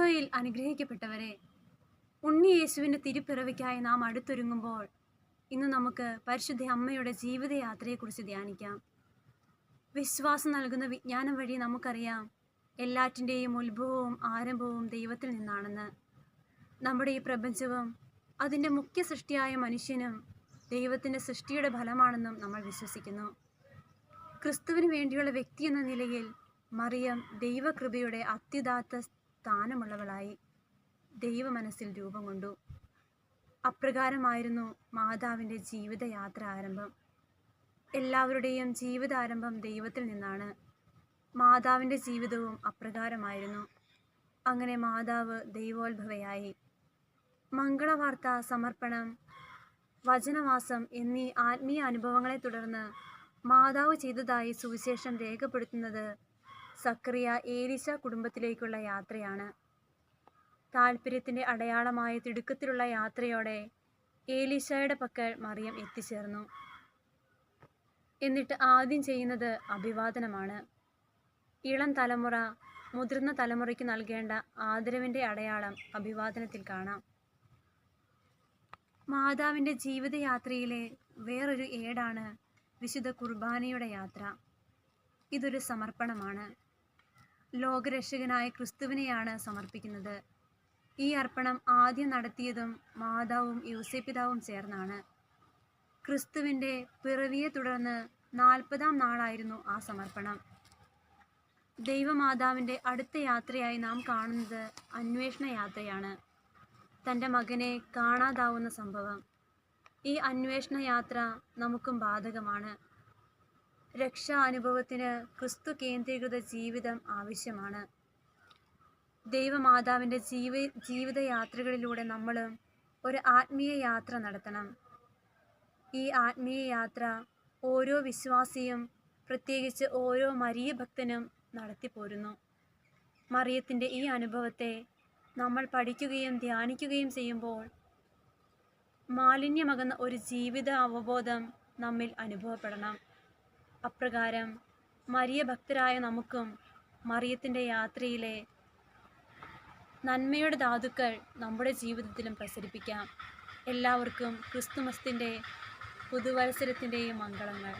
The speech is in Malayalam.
അനുഗ്രഹിക്കപ്പെട്ടവരെ ഉണ്ണി യേശുവിന്റെ തിരുപ്പിറവിക്കായി നാം അടുത്തൊരുങ്ങുമ്പോൾ ഇന്ന് നമുക്ക് പരിശുദ്ധ അമ്മയുടെ ജീവിതയാത്രയെക്കുറിച്ച് ധ്യാനിക്കാം. വിശ്വാസം നൽകുന്ന വിജ്ഞാനം വഴി നമുക്കറിയാം എല്ലാറ്റിന്റെയും ഉത്ഭവവും ആരംഭവും ദൈവത്തിൽ നിന്നാണെന്ന്. നമ്മുടെ ഈ പ്രപഞ്ചവും അതിന്റെ മുഖ്യ സൃഷ്ടിയായ മനുഷ്യനും ദൈവത്തിന്റെ സൃഷ്ടിയുടെ ഫലമാണെന്നും നമ്മൾ വിശ്വസിക്കുന്നു. ക്രിസ്തുവിന് വേണ്ടിയുള്ള വ്യക്തി എന്ന നിലയിൽ മറിയം ദൈവകൃപയുടെ അത്യുദാത്ത സ്ഥാനമുള്ളവളായി ദൈവ മനസ്സിൽ രൂപം കൊണ്ടു. അപ്രകാരമായിരുന്നു മാതാവിന്റെ ജീവിതയാത്ര ആരംഭം. എല്ലാവരുടെയും ജീവിതാരംഭം ദൈവത്തിൽ നിന്നാണ്. മാതാവിന്റെ ജീവിതവും അപ്രകാരമായിരുന്നു. അങ്ങനെ മാതാവ് ദൈവോത്ഭവയായി. മംഗളവാർത്ത സമർപ്പണം വചനവാസം എന്നീ ആത്മീയ അനുഭവങ്ങളെ തുടർന്ന് മാതാവ് ചെയ്തതായി സുവിശേഷം രേഖപ്പെടുത്തുന്നത് സക്രിയ ഏലിശ കുടുംബത്തിലേക്കുള്ള യാത്രയാണ്. താല്പര്യത്തിന്റെ അടയാളമായ തിടുക്കത്തിലുള്ള യാത്രയോടെ ഏലീശയുടെ പക്കൽ മറിയം എത്തിച്ചേർന്നു. എന്നിട്ട് ആദ്യം ചെയ്യുന്നത് അഭിവാദനമാണ്. ഇളം തലമുറ മുതിർന്ന തലമുറയ്ക്ക് നൽകേണ്ട ആദരവിന്റെ അടയാളം അഭിവാദനത്തിൽ കാണാം. മാതാവിന്റെ ജീവിതയാത്രയിലെ വേറൊരു ഏടാണ് വിശുദ്ധ കുർബാനയുടെ യാത്ര. ഇതൊരു സമർപ്പണമാണ്. ലോകരക്ഷകനായ ക്രിസ്തുവിനെയാണ് സമർപ്പിക്കുന്നത്. ഈ അർപ്പണം ആദ്യം നടത്തിയതും മാതാവും യൂസേപിതാവും ചേർന്നാണ്. ക്രിസ്തുവിന്റെ പിറവിയെ തുടർന്ന് നാൽപ്പതാം നാളായിരുന്നു ആ സമർപ്പണം. ദൈവമാതാവിന്റെ അടുത്ത യാത്രയായി നാം കാണുന്നത് അന്വേഷണ യാത്രയാണ്. തന്റെ മകനെ കാണാതാവുന്ന സംഭവം. ഈ അന്വേഷണ യാത്ര നമുക്കും ബാധകമാണ്. രക്ഷാ അനുഭവത്തിന് ക്രിസ്തു കേന്ദ്രീകൃത ജീവിതം ആവശ്യമാണ്. ദൈവമാതാവിന്റെ ജീവ ജീവിതയാത്രകളിലൂടെ നമ്മൾ ഒരു ആത്മീയ യാത്ര നടത്തണം. ഈ ആത്മീയ യാത്ര ഓരോ വിശ്വാസിയും പ്രത്യേകിച്ച് ഓരോ മരിയ ഭക്തനും നടത്തിപ്പോരുന്നു മറിയത്തിന്റെ ഈ അനുഭവത്തെ നമ്മൾ പഠിക്കുകയും ധ്യാനിക്കുകയും ചെയ്യുമ്പോൾ മാലിന്യമകുന്ന ഒരു ജീവിത അവബോധം നമ്മിൽ അനുഭവപ്പെടണം. അപ്രകാരം മരിയ ഭക്തരായ നമുക്കും മറിയത്തിന്റെ യാത്രയിലെ നന്മയുടെ ധാതുക്കൾ നമ്മുടെ ജീവിതത്തിലും പ്രസരിപ്പിക്കാം. എല്ലാവർക്കും ക്രിസ്തുമസിന്റെ പുതുവത്സരത്തിന്റെയും മംഗളങ്ങൾ.